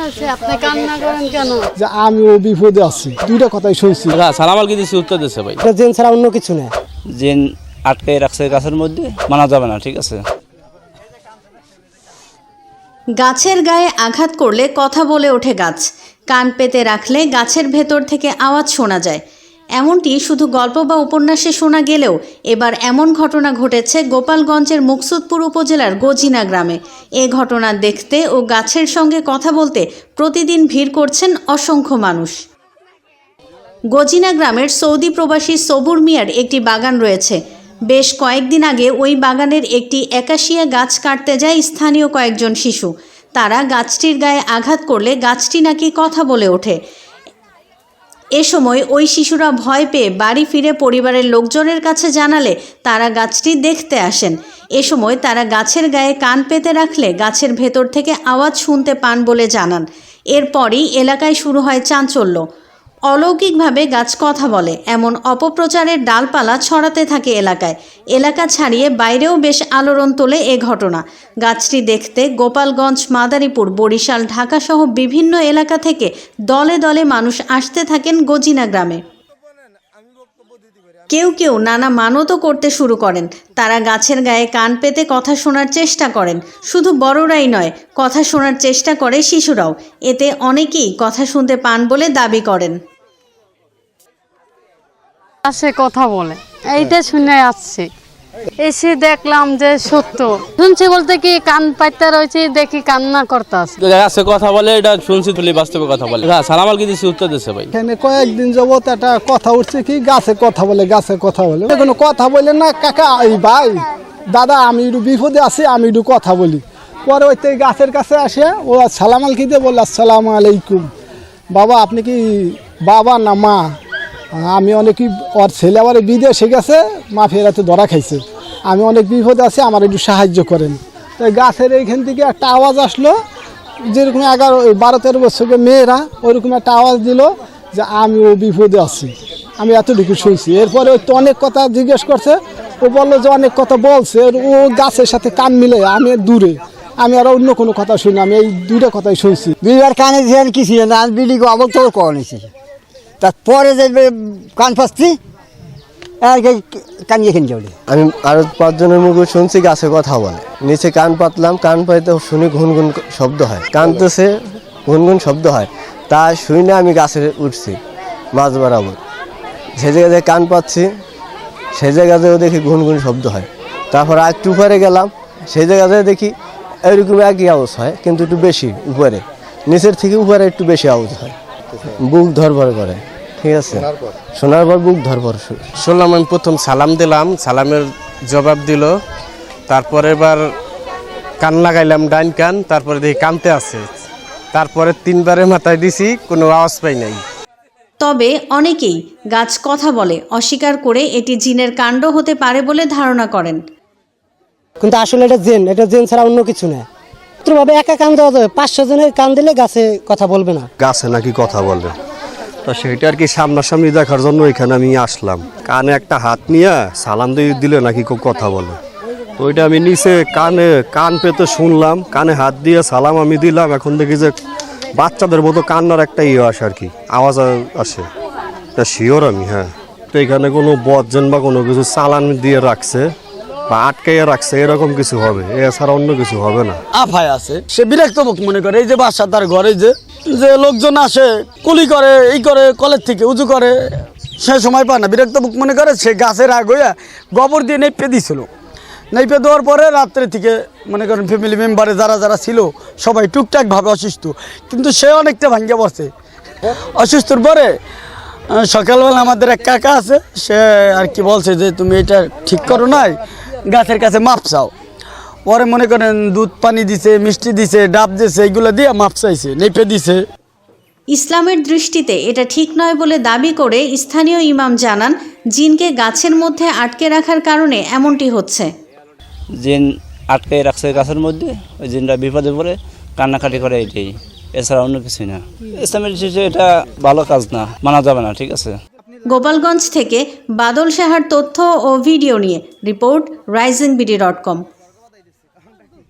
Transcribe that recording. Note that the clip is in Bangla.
হয়েছে? আপনি কান্না করেন কেন? যে আমিও বিপদে আছি। দুইটা কথাই শুনছি। না কি আলকি দিছি উত্তর দিছে ভাই। এটা জেন ছাড়া অন্য কিছু না জেন আটকে রাখছে গাছের মধ্যে মানা যাবে না ঠিক আছে? গাছের গায়ে আঘাত করলে কথা বলে ওঠে গাছ। কান পেতে রাখলে গাছের ভেতর থেকে আওয়াজ শোনা যায়। এমনটি শুধু গল্প বা উপন্যাসে শোনা গেলেও এবার এমন ঘটনা ঘটেছে গোপালগঞ্জের মুকসুদপুর উপজেলার গজিনা গ্রামে। এ ঘটনা দেখতে ও গাছের সঙ্গে কথা বলতে প্রতিদিন ভিড় করছেন অসংখ্য মানুষ। গজিনা গ্রামের সৌদি প্রবাসী সবুর মিয়ার একটি বাগান রয়েছে। বেশ কয়েকদিন আগে ওই বাগানের একটি একাশিয়া গাছ কাটতে যায় স্থানীয় কয়েকজন শিশু। তারা গাছটির গায়ে আঘাত করলে গাছটি নাকি কথা বলে ওঠে। এ সময় ওই শিশুরা ভয় পেয়ে বাড়ি ফিরে পরিবারের লোকজনের কাছে জানালে তারা গাছটি দেখতে আসেন। এ সময় তারা গাছের গায়ে কান পেতে রাখলে গাছের ভেতর থেকে আওয়াজ শুনতে পান বলে জানান। এরপরই এলাকায় শুরু হয় চাঞ্চল্য। অলৌকিকভাবে গাছ কথা বলে। এমন অপপ্রচারের ডালপালা ছড়াতে থাকে এলাকায়। এলাকা ছাড়িয়ে বাইরেও বেশ আলোড়ন তোলে এ ঘটনা। গাছটি দেখতে গোপালগঞ্জ, মাদারীপুর, বরিশাল, ঢাকাসহ বিভিন্ন এলাকা থেকে দলে দলে মানুষ আসতে থাকেন গজিনা গ্রামে। কেউ কেউ নানা মানতও করতে শুরু করেন। তারা গাছের গায়ে কান পেতে কথা শোনার চেষ্টা করেন। শুধু বড়রাই নয়, কথা শোনার চেষ্টা করে শিশুরাও। এতে অনেকেই কথা শুনতে পান বলে দাবি করেন। আসে কথা বলে। এইটা শুনে আসছি। এসে দেখলাম যে সত্য। শুনছি বলতে কি কান পাইতে রয়েছে দেখি কান্না করতে আসে গাছে কথা বলে এটা শুনছি তুলি বাস্তবে কথা বলে। হ্যাঁ সালাম আলকি দিছি উত্তর দিচ্ছে ভাই। এখানে কয়েকদিন যাবত একটা কথা উঠছে কি গাছে কথা বলে গাছে কথা বলে। কোনো কথা বলে না কাকা এই ভাই দাদা আমি একটু বিপদে আছি আমি একটু কথা বলি। পরে ওই তো এই গাছের কাছে আসে ও সালাম আলকি দিয়ে বলল আসসালামু আলাইকুম। বাবা আপনি কি বাবা না মা? আমি অনেকই ওর ছেলে আবার বিদেশে গেছে মা ফেরাতে ধরা খাইছে। আমি অনেক বিপদ আছি, আমার একটু সাহায্য করেন। তাই গাছের এইখান থেকে একটা আওয়াজ আসলো, যেরকম এগারো বারো তেরো বছরের মেয়েরা ওইরকম একটা আওয়াজ দিল যে আমিও বিপদে আছি। আমি এতটুকু শুনছি। এরপরে ওই তো অনেক কথা জিজ্ঞেস করছে, ও বলল যে অনেক কথা বলছে, ও গাছের সাথে কান মিলে, আমি দূরে। আমি আর অন্য কোনো কথা শুনি আমি এই দুইটা কথাই শুনছি। দুইবার কানে কি ছিল না বিড়ি আবার তোর করা নিছি তারপরে যে কান ফাঁসছি কানিয়ে খেয়ে যাবে। আমি আরও পাঁচজনের মুখে শুনছি, গাছে কথা বলে। নিচে কান পাতলাম, কান পাইতে শুনি ঘুনঘুন শব্দ হয়। কানতেছে, ঘুনঘুন শব্দ হয়। তা শুই না, আমি গাছে উঠছি, মাছ বরাবর। সে জায়গাতে কান পাচ্ছি, সে জায়গাতেও দেখি ঘুনঘুন শব্দ হয়। তারপর একটু উপরে গেলাম সেই জায়গাতে দেখি এরকম একই আওয়াজ হয়, কিন্তু একটু বেশি উপরে। নিচের থেকে উপরে একটু বেশি আওয়াজ হয়। বুক ধরভর করে। ঠিক আছে? শোনার পর। বুক ধরভর শুরু শুনলাম আমি প্রথম সালাম দিলাম সালামের জবাব দিল। তারপরে এবার কান লাগাইলাম ডাইন কান তারপরে দেখি কানতে আছে। তারপরে তিনবারের মাথায় দিছি কোনো আওয়াজ পাই নাই। তবে অনেকেই গাছ কথা বলে অস্বীকার করে এটি জিনের কাণ্ড হতে পারে বলে ধারণা করেন। কিন্তু আসলে এটা জেন এটা জেন ছাড়া অন্য কিছু না। ভাবে একা কান দেওয়া যাবে। পাঁচশো জনের কান দিলে গাছে কথা বলবে না। গাছে নাকি কথা বলে। তো সেটা আর কি সামনাসামনি দেখার জন্য এখানে আমি আসলাম। কানে একটা হাত নিয়ে সালাম দিয়ে দিলে নাকি কেউ কথা বলে। তো ওইটা আমি নিচে কানে, কান পেতে শুনলাম। কানে হাত দিয়ে সালাম আমি দিলাম। এখন দেখি যে বাচ্চাদের মতো কান্নার একটা ইয়ে আসে আর কি। আওয়াজ আসে। তা শিওর আমি হ্যাঁ। তো এখানে কোনো বদজেন বা কোনো কিছু চালান দিয়ে রাখছে। বা আটকাইয়ে রাখছে, এরকম কিছু হবে। এছাড়া অন্য কিছু হবে না। আফায় আছে। সে বিরক্ত মুখ মনে করে, এই যে বাসা তার ঘরে যে যে লোকজন আসে, কুলি করে, এই করে, কলের থেকে উঁচু করে, সে সময় পায় না। বিরক্ত মুখ মনে করে, সে গাছের আগ হইয়া গোবর দিয়ে নেপে দিছিল। নেপে দেওয়ার পরে রাত্রে থেকে মনে করেন ফ্যামিলি মেম্বারে যারা যারা ছিল, সবাই টুকটাকভাবে অসুস্থ। কিন্তু সে অনেকটা ভাঙ্গে পড়ছে। অসুস্থর পরে সকালবেলা আমাদের এক কাকা আছে, সে আর কি বলছে যে, তুমি এটা ঠিক করো নাই? গাছের কাছে মাপ চাও। পরে মনে করেন দুধ পানি দিছে মিষ্টি দিছে ডাব দিছে এগুলো দিয়ে মাপ চাইছে নেপে দিছে। ইসলামের দৃষ্টিতে এটা ঠিক নয় বলে দাবি করে স্থানীয় ইমাম জানান জিনকে গাছের মধ্যে আটকে রাখার কারণে এমনটি হচ্ছে। জিন আটকে রাখছে গাছের মধ্যে ওই জিনটা বিপদে পড়ে কান্নাকাটি করে এটাই। এছাড়া অন্য কিছুই না। ইসলামের দৃষ্টিতে এটা ভালো কাজ না মানা যাবে না ঠিক আছে? গোপালগঞ্জ থেকে বাদল সাহার তথ্য ও ভিডিও নিয়ে report rising BD dot com.